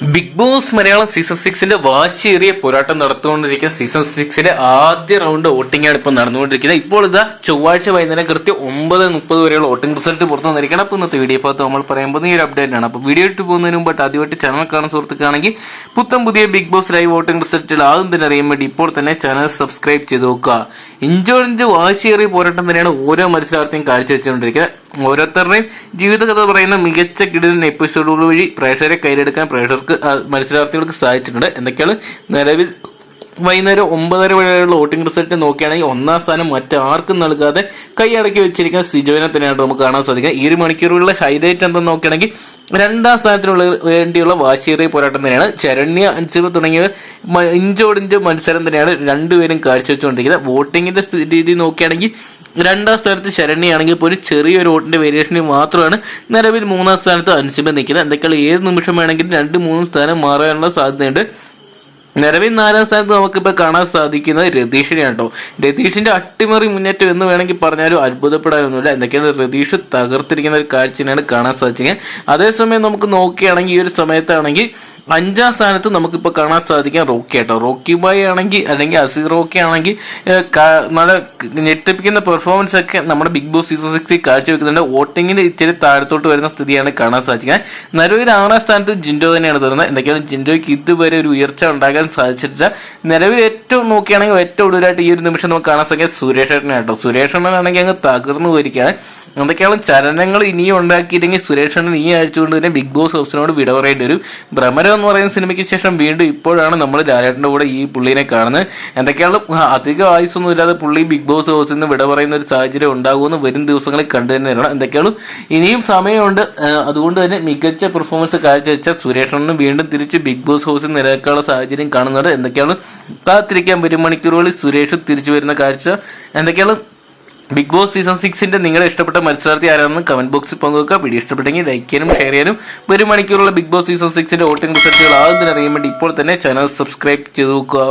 Big Boss Malayalam season സിക്സിന്റെ വാശിയേറിയ പോരാട്ടം നടത്തുകൊണ്ടിരിക്കുന്ന സീസൺ സിക്സിന്റെ ആദ്യ റൗണ്ട് ആണ് ഇപ്പോൾ നടന്നുകൊണ്ടിരിക്കുന്നത്. ഇപ്പോൾ ഇതാ ചൊവ്വാഴ്ച വൈകുന്നേരം കൃത്യം ഒമ്പത് മുപ്പത് വരെയുള്ള വോട്ടിംഗ് റിസൾട്ട് പുറത്തു വന്നിരിക്കണം അപ്പോൾ ഇന്നത്തെ വീഡിയോ ഭാഗത്ത് നമ്മൾ പറയുമ്പോൾ ഈ ഒരു അപ്ഡേറ്റ് ആണ്. അപ്പോൾ വീഡിയോ ഇട്ട് പോകുന്നതിന് മുമ്പ് ആദ്യമായിട്ട് ചാനൽ കാണുന്ന സുഹൃത്തുക്കാണെങ്കിൽ പുത്തം പുതിയ ബിഗ് ബോസ് ലൈവ് വോട്ടിംഗ് റിസൾട്ടുകൾ ആദ്യം തന്നെ അറിയാൻ വേണ്ടി ഇപ്പോൾ തന്നെ ചാനൽ സബ്സ്ക്രൈബ് ചെയ്ത് നോക്കുക. ഇഞ്ചോടിഞ്ച് വാശിയേറിയ പോരാട്ടം തന്നെയാണ് ഓരോ മത്സരാർത്ഥിയും കാഴ്ചവെച്ചുകൊണ്ടിരിക്കുന്നത്. ഓരോരുത്തരുടെയും ജീവിതകഥ പറയുന്ന മികച്ച കിടിലൻ എപ്പിസോഡുകൾ വഴി പ്രേക്ഷകരെ കയ്യിലെടുക്കാൻ പ്രേക്ഷകർക്ക് മത്സരാർത്ഥികൾക്ക് സാധിച്ചിട്ടുണ്ട്. എന്തൊക്കെയാണ്? നിലവിൽ വൈകുന്നേരം ഒമ്പതര വരെയുള്ള വോട്ടിംഗ് റിസൾട്ട് നോക്കുകയാണെങ്കിൽ ഒന്നാം സ്ഥാനം മറ്റാർക്കും നൽകാതെ കൈയടക്കി വെച്ചിരിക്കുന്ന സിജോനെ തന്നെയാണ് നമുക്ക് കാണാൻ സാധിക്കുക. ഈ ഒരു മണിക്കൂറുകളിലെ ഹൈലൈറ്റ് എന്തെന്ന് നോക്കുകയാണെങ്കിൽ രണ്ടാം സ്ഥാനത്തിനുള്ള വേണ്ടിയുള്ള വാശിയേറിയ പോരാട്ടം തന്നെയാണ് ചരണ്യ അൻസിബ് തുടങ്ങിയവർ ഇഞ്ചോടിഞ്ച് മത്സരം തന്നെയാണ് രണ്ടുപേരും കാഴ്ചവെച്ചുകൊണ്ടിരിക്കുന്നത്. വോട്ടിങ്ങിന്റെ രീതി നോക്കുകയാണെങ്കിൽ രണ്ടാം സ്ഥാനത്ത് ശരണ്യാണെങ്കിൽ പോലും ചെറിയൊരു വോട്ടിന്റെ വേരിയേഷനിൽ മാത്രമാണ് നിലവിൽ മൂന്നാം സ്ഥാനത്ത് അൻസിബ് നിൽക്കുന്നത്. എന്തൊക്കെയാണ് ഏത് നിമിഷം വേണമെങ്കിലും രണ്ട് മൂന്ന് സ്ഥാനം മാറാനുള്ള സാധ്യതയുണ്ട്. നിലവിൽ നാലാം സ്ഥാനത്ത് നമുക്കിപ്പോൾ കാണാൻ സാധിക്കുന്നത് രതീഷിനെയാണ് കേട്ടോ രതീഷിന്റെ അട്ടിമറി മുന്നേറ്റം എന്ന് വേണമെങ്കിൽ പറഞ്ഞാലും അത്ഭുതപ്പെടാനൊന്നുമില്ല. എന്തൊക്കെയാണ് രതീഷ് തകർത്തിരിക്കുന്ന ഒരു കാഴ്ചയാണ് കാണാൻ സാധിച്ചത്. അതേസമയം നമുക്ക് നോക്കുകയാണെങ്കിൽ ഈ ഒരു സമയത്താണെങ്കിൽ അഞ്ചാം സ്ഥാനത്ത് നമുക്കിപ്പോൾ കാണാൻ സാധിക്കാം റോക്കി ആട്ടോ. റോക്കി ബോയ് ആണെങ്കിൽ അല്ലെങ്കിൽ അസീർ റോക്കി ആണെങ്കിൽ നല്ല ഞെട്ടിപ്പിക്കുന്ന പെർഫോമൻസ് ഒക്കെ നമ്മുടെ ബിഗ് ബോസ് സീസൺ സിക്സിൽ കാഴ്ചവെക്കുന്നുണ്ട്. വോട്ടിങ്ങിന് ഇച്ചിരി താഴത്തോട്ട് വരുന്ന സ്ഥിതിയാണ് കാണാൻ സാധിക്കുന്നത്. നിലവിൽ ആറാം സ്ഥാനത്ത് ജിൻഡോ തന്നെയാണ് തരുന്നത് എന്തൊക്കെയാണ്? ജിൻഡോയ്ക്ക് ഇതുവരെ ഒരു ഉയർച്ച ഉണ്ടാകാൻ സാധിച്ചിട്ടില്ല. നിലവിൽ ഏറ്റവും നോക്കുകയാണെങ്കിൽ ഏറ്റവും കൂടുതലായിട്ട് ഈ ഒരു നിമിഷം നമുക്ക് കാണാൻ സാധിക്കുക സുരേഷ് ഏട്ടനെ കേട്ടോ. സുരേഷ് ഏട്ടനാണെങ്കിൽ അങ്ങ് തകർന്നു പോയിരിക്കുകയാണ്. എന്തൊക്കെയാണ് ചലനങ്ങൾ ഇനിയും ഉണ്ടാക്കിയില്ലെങ്കിൽ സുരേഷ് അണ്ണൻ ഈ ആഴ്ച കൊണ്ട് തന്നെ ബിഗ് ബോസ് ഹൗസിനോട് വിട പറയേണ്ടി വരും. ഭ്രമരം എന്ന് പറയുന്ന സിനിമയ്ക്ക് ശേഷം വീണ്ടും ഇപ്പോഴാണ് നമ്മൾ ലാലേട്ടന്റെ കൂടെ ഈ പുള്ളിനെ കാണുന്നത്. എന്തൊക്കെയാണ് അധികം ആയുസൊന്നും ഇല്ലാതെ പുള്ളി ബിഗ് ബോസ് ഹൗസിൽ നിന്ന് വിട പറയുന്ന ഒരു സാഹചര്യം ഉണ്ടാകുമെന്ന് വരും ദിവസങ്ങളിൽ കണ്ടു തന്നെ വരണം എന്തൊക്കെയാണ്? ഇനിയും സമയമുണ്ട്. അതുകൊണ്ട് തന്നെ മികച്ച പെർഫോമൻസ് കാഴ്ചവെച്ച സുരേഷ് അണ്ണൻ വീണ്ടും തിരിച്ച് ബിഗ് ബോസ് ഹൗസിൽ നിലനിൽക്കാനുള്ള സാഹചര്യം കാണുന്നുണ്ട്. എന്തൊക്കെയാണ്? കാത്തിരിക്കാൻ വരും മണിക്കൂറുകളിൽ സുരേഷ് തിരിച്ചു വരുന്ന കാഴ്ച. എന്തൊക്കെയാണ്? ബിഗ് ബോസ് സീസൺ സിക്സിന്റെ നിങ്ങളുടെ ഇഷ്ടപ്പെട്ട മത്സരാർത്ഥി ആരാണെന്ന് കമന്റ് ബോക്സിൽ പങ്കുവെക്കുക. വീഡിയോ ഇഷ്ടപ്പെട്ടെങ്കിൽ ലൈക്ക് ചെയ്യാനും ഷെയർ ചെയ്യാനും. ഒരു മണിക്കൂറുള്ള ബിഗ് ബോസ് സീസൺ സിക്സിന്റെ വോട്ടിംഗ് റിസൾട്ടുകൾ ആദ്യം തന്നെ അറിയാൻ വേണ്ടി ഇപ്പോൾ തന്നെ ചാനൽ സബ്സ്ക്രൈബ് ചെയ്ത് നോക്കുക.